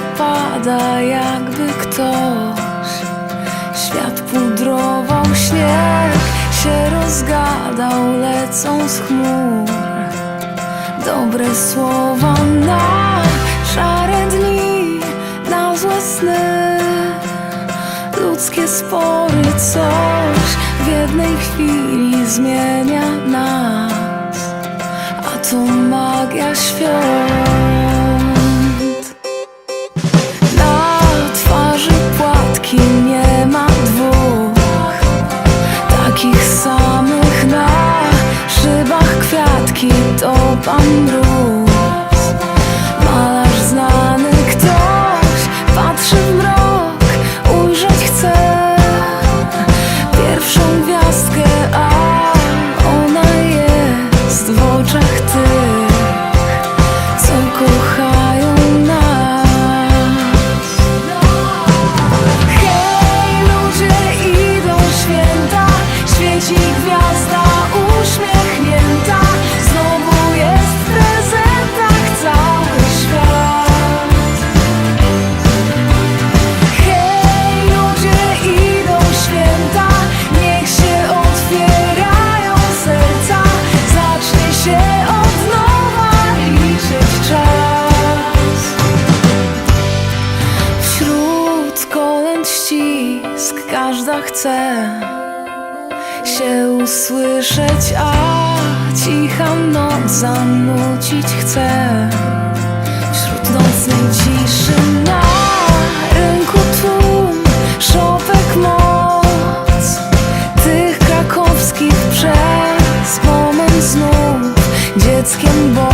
opada jakby ktoś. Świat pudrował śnieg się rozgadał lecą z chmur. Dobre słowa na szare dni na złe sny. Ludzkie spory coś w jednej chwili zmienia nas. A to magia świata usłyszeć, a cicha noc zanucić chce. Wśród nocnej ciszy na rynku tłum Szopek moc tych krakowskich przez moment znów Dzieckiem bo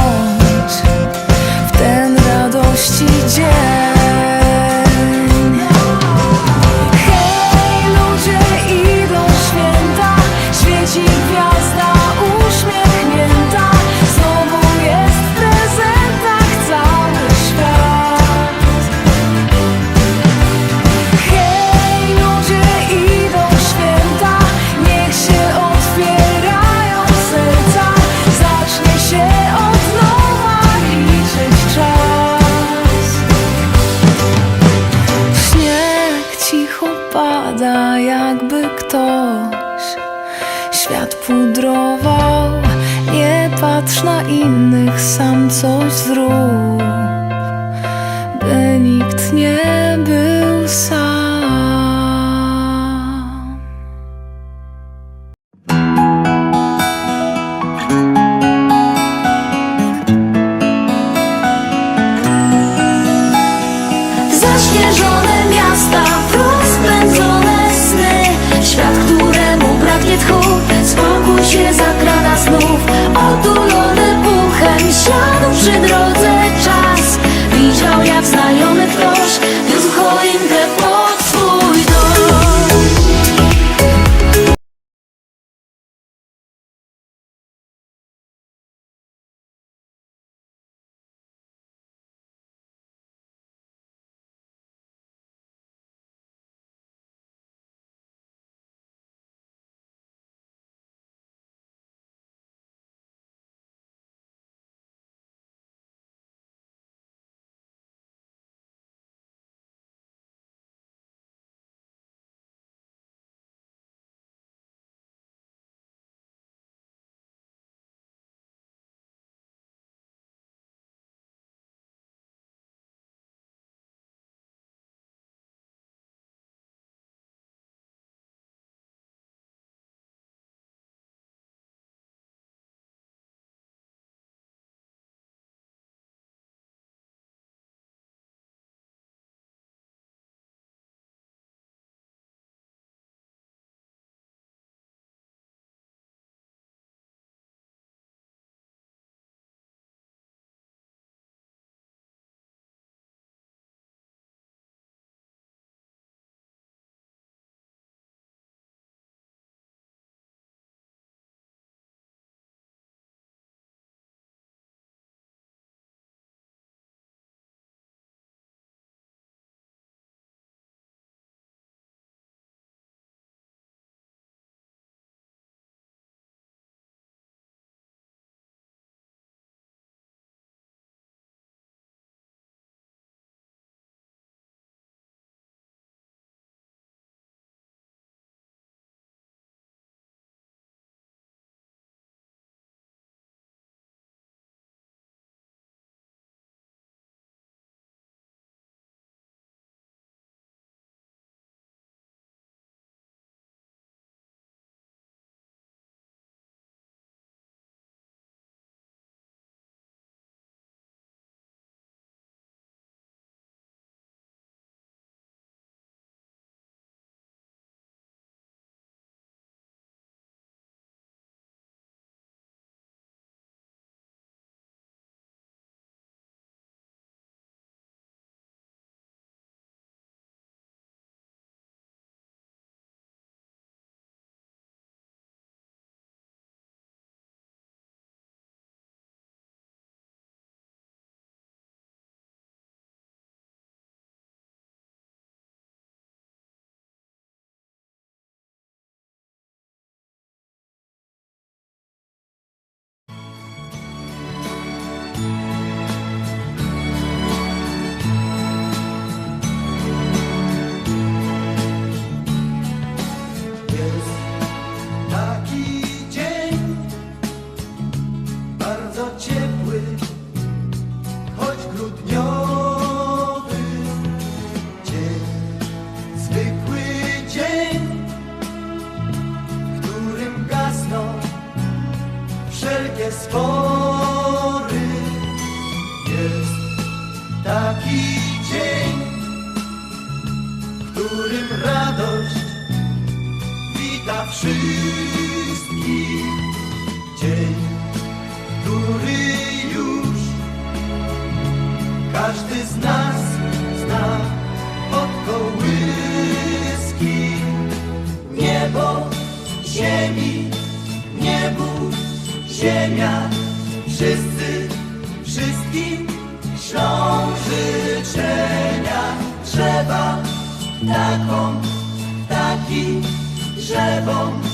Oh.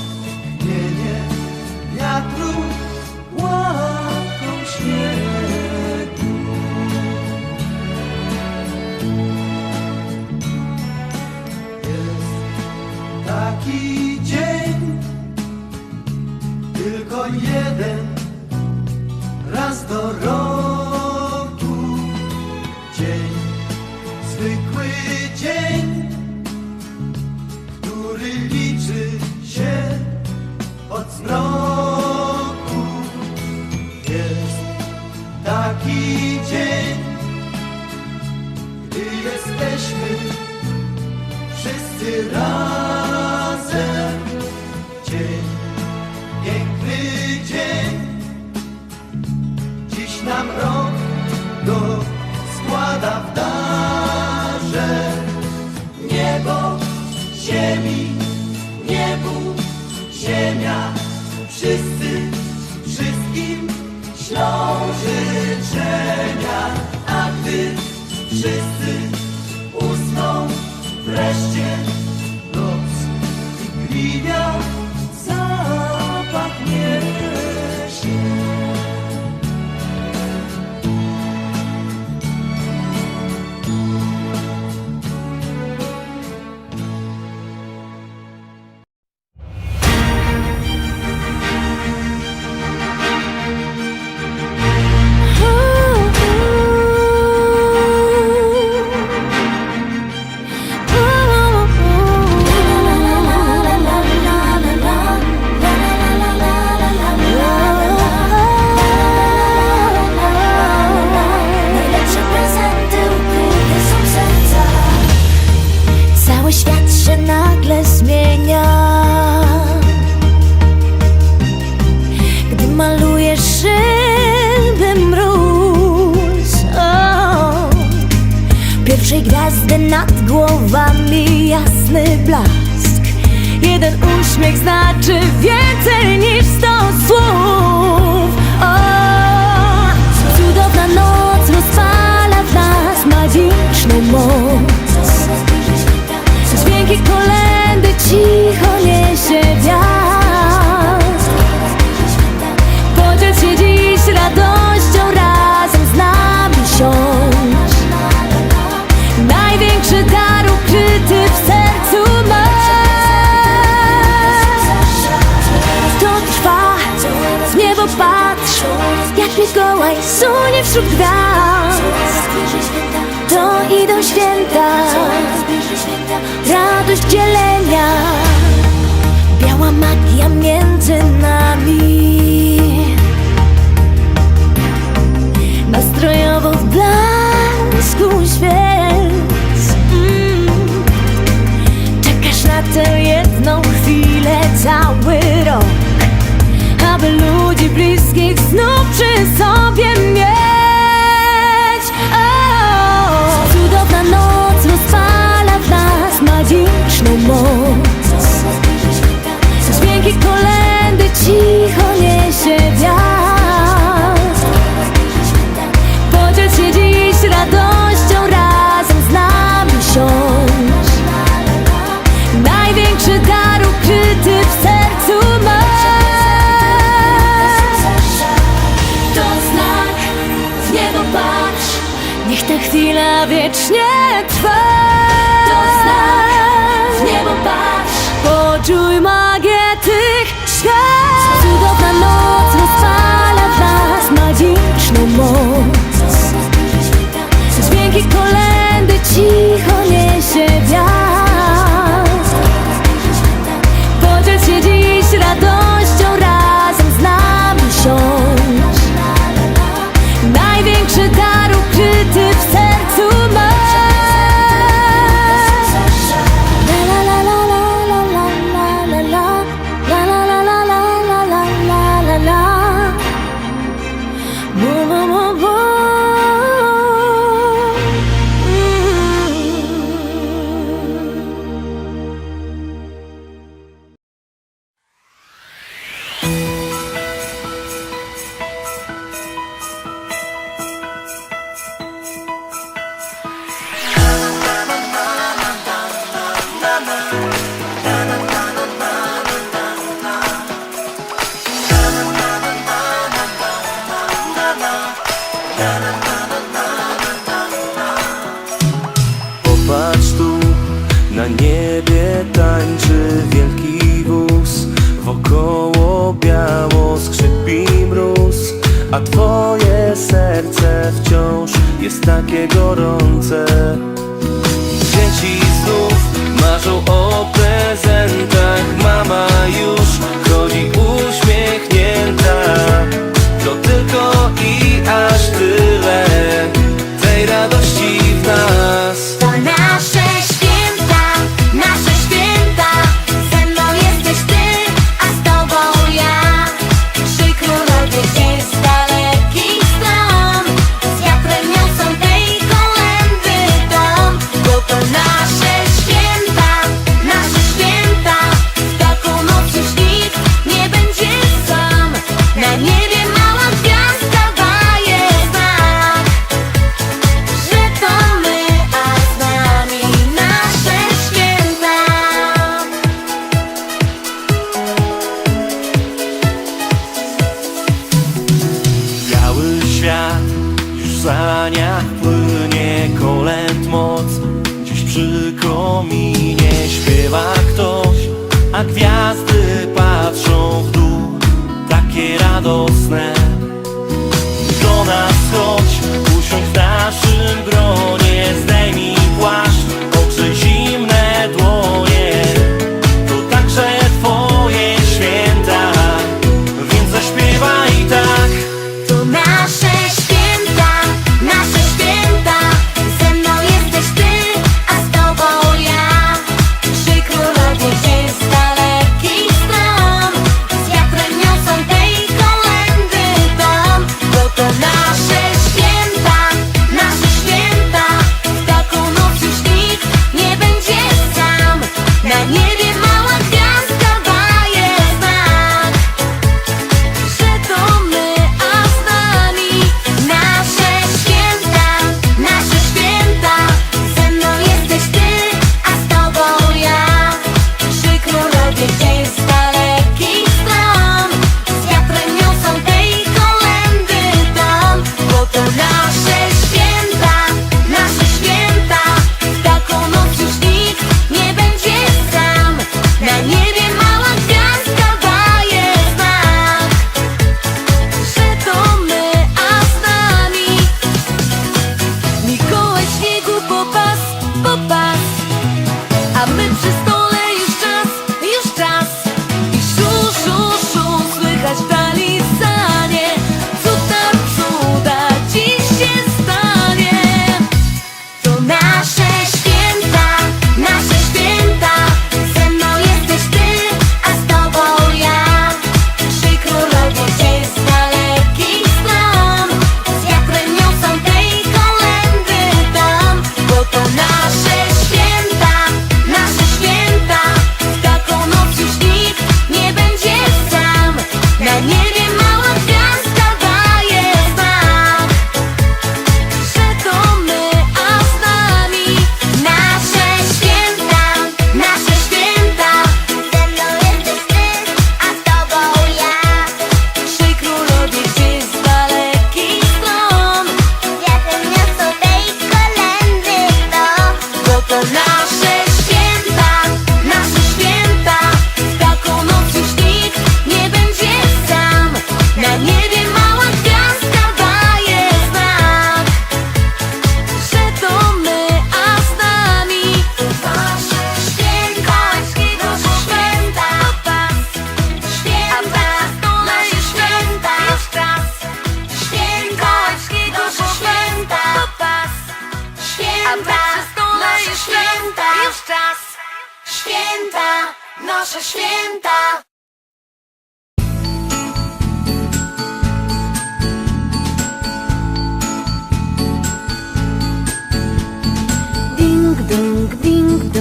nam rok go składa w darze. Niebo, ziemi, niebu, ziemia, wszyscy, wszystkim ślą życzenia, a gdy wszyscy Dzisiaj sunie wśród gwiazd. To idą święta. Radość dzielenia. Biała magia między nami. Nastrojowo w blasku świec. Mm. Czekasz na tę jedną chwilę cały rok aby ludzi bliskich znów przysądzić. Na niebie tańczy wielki wóz. Wokoło biało skrzypi mróz. A twoje serce wciąż jest takie gorące. Dzieci znów marzą o prezentach. Mama już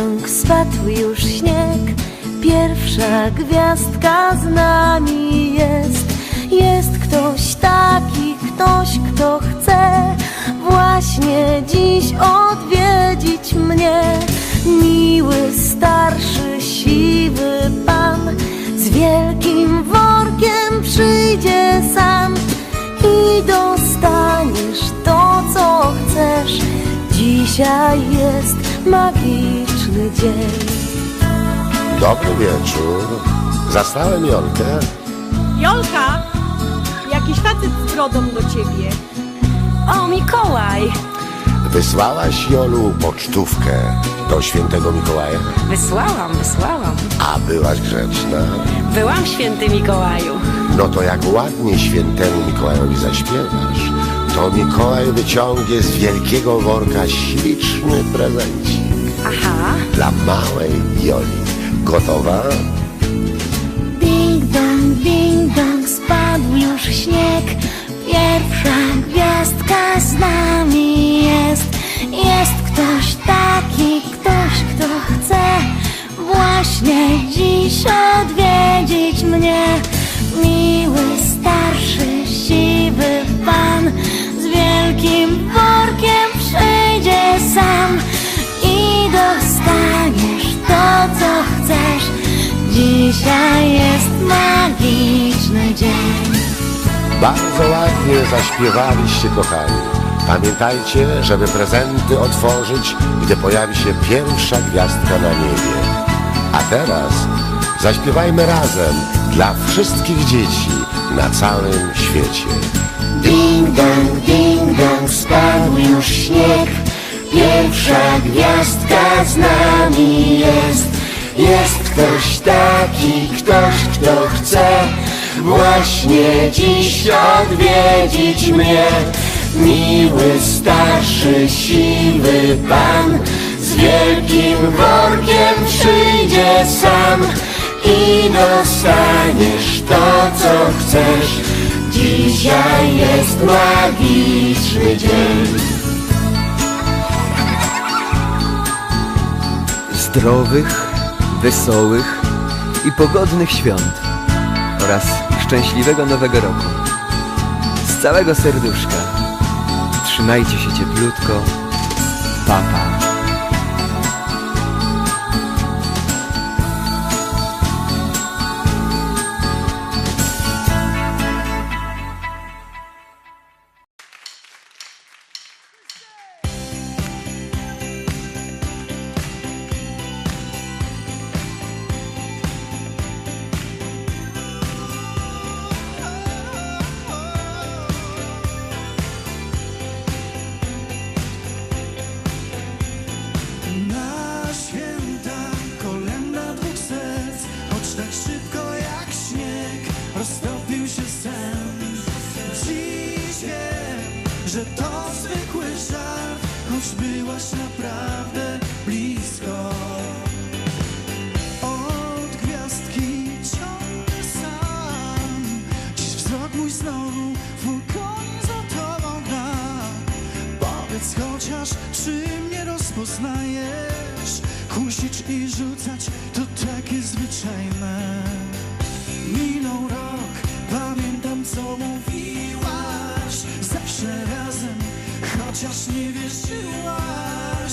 pociąg, spadł już śnieg. Pierwsza gwiazdka z nami jest. Jest ktoś taki, ktoś kto chce Właśnie dziś odwiedzić mnie. Miły, starszy, siwy pan Z wielkim workiem przyjdzie sam I dostaniesz to, co chcesz. Dzisiaj jest magiczny dzień. Dobry wieczór. Zastałem Jolkę. Jolka! Jakiś facet z brodą do ciebie. O, Mikołaj! Wysłałaś Jolu pocztówkę do świętego Mikołaja, Wysłałam, wysłałam. a byłaś grzeczna. Byłam święty Mikołaju. No to jak ładnie świętemu Mikołajowi zaśpiewasz, to Mikołaj wyciągnie z wielkiego worka śliczny prezencik Aha. dla małej Joli. Gotowa? Ding dong, ding dong, spadł już śnieg Pierwsza gwiazdka z nami jest Jest ktoś Dzisiaj jest magiczny dzień. Bardzo ładnie zaśpiewaliście, kochani. Pamiętajcie, żeby prezenty otworzyć, gdy pojawi się pierwsza gwiazdka na niebie. A teraz zaśpiewajmy razem dla wszystkich dzieci na całym świecie. Ding dong, ding dong, spadł już śnieg. Pierwsza gwiazdka z nami jest. Jest ktoś taki, ktoś kto chce właśnie dziś odwiedzić mnie. Miły, starszy, siwy pan z wielkim workiem przyjdzie sam i dostaniesz to, co chcesz. Dzisiaj jest magiczny dzień. zdrowych, wesołych i pogodnych świąt oraz szczęśliwego nowego roku. Z całego serduszka trzymajcie się cieplutko. Papa. Pa. Kusić i rzucać to takie zwyczajne. Minął rok, pamiętam co mówiłaś. Zawsze razem, chociaż nie wierzyłaś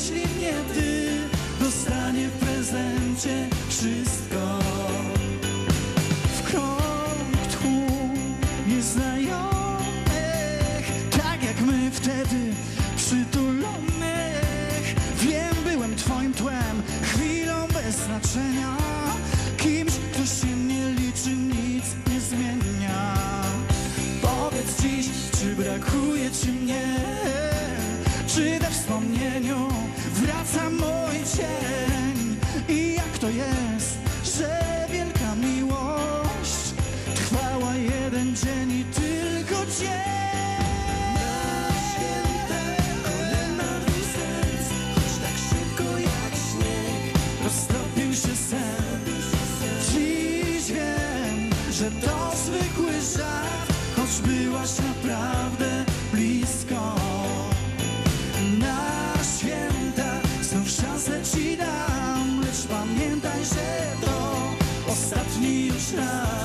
jeśli nie ty Dostanie w prezencie wszystko że to zwykły żart Choć byłaś naprawdę blisko. Na święta znów szansę ci dam Lecz pamiętaj, że to ostatni już raz.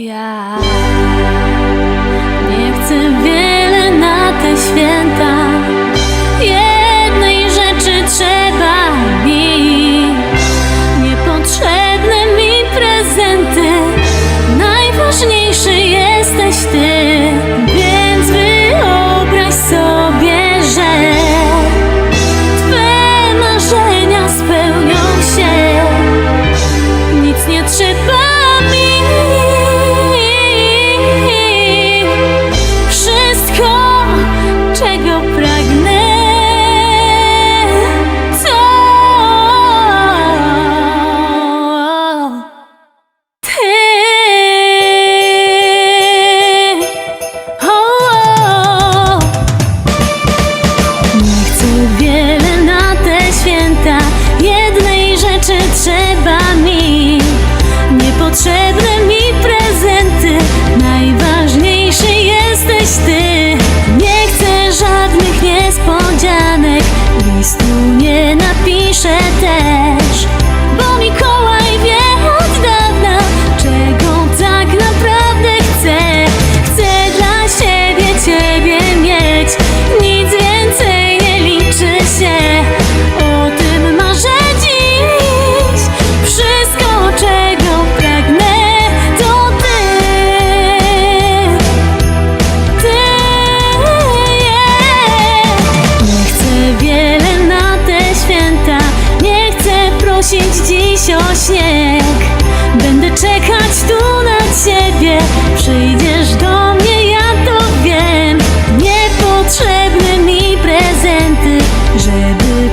Ja nie chcę wiele na te święta. Jednej rzeczy trzeba mi. Niepotrzebne mi prezenty. Najważniejszy jesteś ty.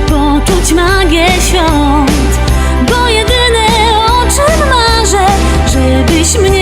poczuć magię świąt Bo jedyne o czym marzę, żebyś mnie